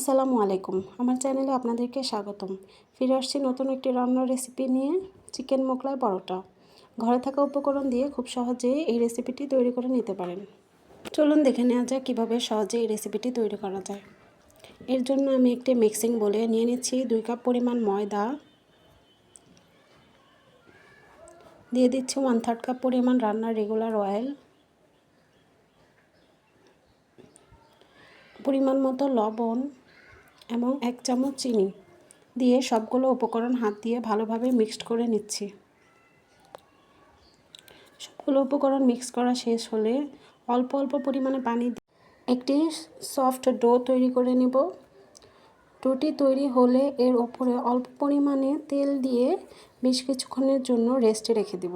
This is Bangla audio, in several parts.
আসসালামু আলাইকুম। আমার চ্যানেলে আপনাদেরকে স্বাগতম। ফিরে আসছি নতুন একটি রান্নার রেসিপি নিয়ে, চিকেন মোগলাই পরোটা। ঘরে থাকা উপকরণ দিয়ে খুব সহজেই এই রেসিপিটি তৈরি করে নিতে পারেন। চলুন দেখে নেওয়া যায় কীভাবে সহজে এই রেসিপিটি তৈরি করা যায়। এর জন্য আমি একটি মিক্সিং বলে নিয়ে নিচ্ছি দুই কাপ পরিমাণ ময়দা। দিয়ে দিচ্ছি ওয়ান থার্ড কাপ পরিমাণ রান্নার রেগুলার অয়েল পরিমাণ মতো লবণ। এবং এক চামচ চিনি দিয়ে সবগুলো উপকরণ হাত দিয়ে ভালোভাবে মিক্সড করে নিচ্ছি। সবগুলো উপকরণ মিক্স করা শেষ হলে অল্প অল্প পরিমাণে পানি একটি সফট ডো তৈরি করে নেব। ডোটি তৈরি হলে এর ওপরে অল্প পরিমাণে তেল দিয়ে বেশ কিছুক্ষণের জন্য রেস্টে রেখে দেব।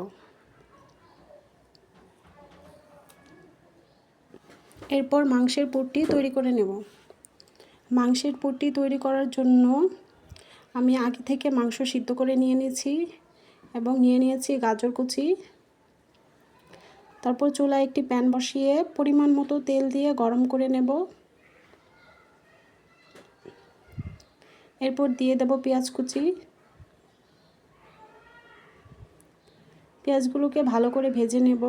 এরপর মাংসের পুরটি তৈরি করে নেব। মাংসের পুরটি তৈরি করার জন্য আমি আগে থেকে মাংস সিদ্ধ করে নিয়ে নিয়েছি এবং নিয়ে নিয়েছি গাজর কুচি। তারপর চুলায় একটি প্যান বসিয়ে পরিমাণ মতো তেল দিয়ে গরম করে নেব। এরপর দিয়ে দেব পেঁয়াজ কুচি। পেঁয়াজগুলোকে ভালো করে ভেজে নেব।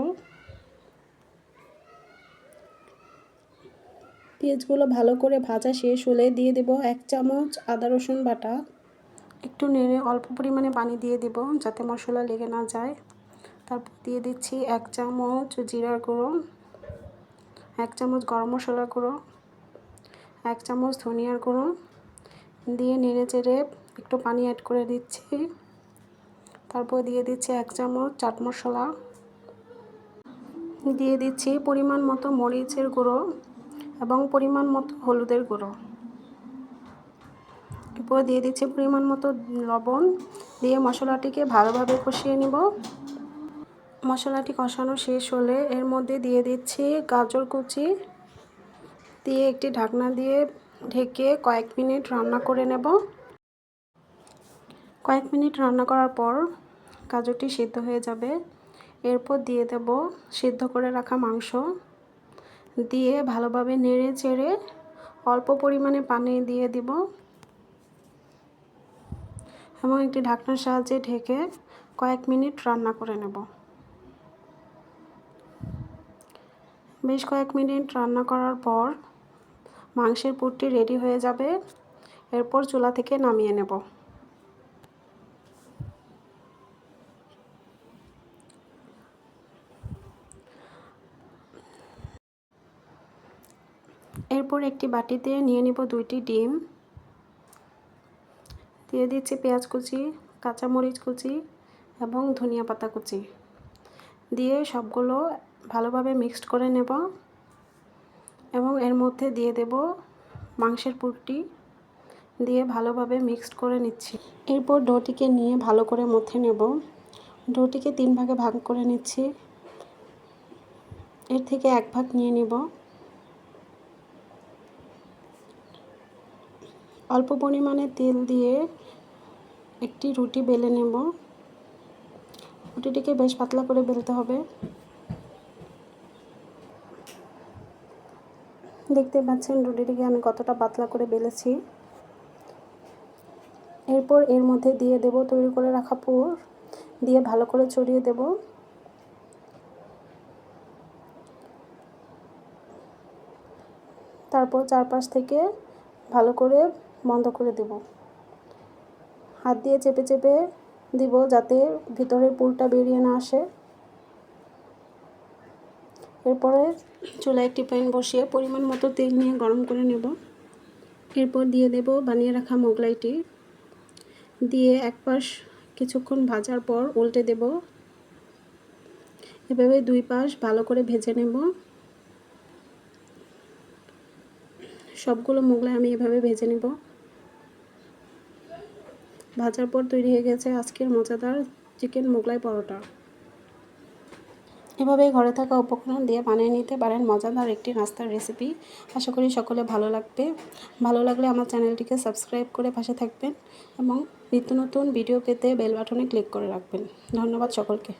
পেঁয়াজগুলো ভালো করে ভাজা শেষ হলে দিয়ে দেব এক চামচ আদা রসুন বাটা। একটু নেড়ে অল্প পরিমাণে পানি দিয়ে দেব যাতে মশলা লেগে না যায়। তারপর দিয়ে দিচ্ছি এক চামচ জিরার গুঁড়ো, এক চামচ গরম মশলার গুঁড়ো, এক চামচ ধনিয়ার গুঁড়ো। দিয়ে নেড়ে চেড়ে একটু পানি অ্যাড করে দিচ্ছি। তারপর দিয়ে দিচ্ছি এক চামচ চাট মশলা। দিয়ে দিচ্ছি পরিমাণ মতো মরিচের গুঁড়ো। এবং পরিমাণ মতো হলুদের গুঁড়ো। এরপর দিয়ে দিচ্ছি পরিমাণ মতো লবণ। দিয়ে মশলাটিকে ভালোভাবে কষিয়ে নিব। মশলাটি কষানো শেষ হলে এর মধ্যে দিয়ে দিচ্ছি গাজর কুচি। দিয়ে একটি ঢাকনা দিয়ে ঢেকে কয়েক মিনিট রান্না করে নেব। কয়েক মিনিট রান্না করার পর গাজরটি সিদ্ধ হয়ে যাবে। এরপর দিয়ে দেব সিদ্ধ করে রাখা মাংস। দিয়ে ভালোভাবে নেড়ে চেড়ে অল্প পরিমাণে পানি দিয়ে দিব। এবং একটি ঢাকনার সাহায্যে ঢেকে কয়েক মিনিট রান্না করে নেব। বেশ কয়েক মিনিট রান্না করার পর মাংসের পুরটি রেডি হয়ে যাবে। এরপর চুলা থেকে নামিয়ে নেব। এরপর একটি বাটিতে নিয়ে নিব দুইটি ডিম। দিয়ে দিচ্ছি পেঁয়াজ কুচি, কাঁচামরিচ কুচি এবং ধনিয়া পাতা কুচি। দিয়ে সবগুলো ভালোভাবে মিক্সড করে নেব এবং এর মধ্যে দিয়ে দেব মাংসের পুরটি। দিয়ে ভালোভাবে মিক্সড করে নিচ্ছি। এরপর ডোটিকে নিয়ে ভালো করে মথে নেব। ডোটিকে তিন ভাগে ভাগ করে নিচ্ছি। এর থেকে এক ভাগ নিয়ে নিব। অল্প পরিমাণে তেল দিয়ে একটি রুটি বেলে নেব। রুটিটিকে বেশ পাতলা করে বেলতে হবে। দেখতে পাচ্ছেন রুটিটিকে আমি কতটা পাতলা করে বেলেছি। এরপর এর মধ্যে দিয়ে দেব তৈরি করে রাখা পুর। দিয়ে ভালো করে ছড়িয়ে দেব। তারপর চারপাশ থেকে ভালো করে বন্ধ করে দেব। হাত দিয়ে চেপে চেপে দিব যাতে ভিতরের পুরটা বেরিয়ে না আসে। এরপরে চুলায় একটি প্যান বসিয়ে পরিমাণ মতো তেল নিয়ে গরম করে নেব। এরপর দিয়ে দেব বানিয়ে রাখা মোগলাইটি। দিয়ে এক পাশ কিছুক্ষণ ভাজার পর উল্টে দেব। এভাবে দুই পাশ ভালো করে ভেজে নেব। সবগুলো মোগলাই আমি এভাবে ভেজে নেব। ভাজার পর তৈরি হয়ে গেছে আজকের মজাদার চিকেন মোগলাই পরোটা। এভাবেই ঘরে থাকা উপকরণ দিয়ে বানিয়ে নিতে পারেন মজাদার একটি নাস্তার রেসিপি। আশা করি সকলে ভালো লাগবে। ভালো লাগলে আমার চ্যানেলটিকে সাবস্ক্রাইব করে পাশে থাকবেন এবং নিত্য নতুন ভিডিও পেতে বেল বাটনে ক্লিক করে রাখবেন। ধন্যবাদ সকলকে।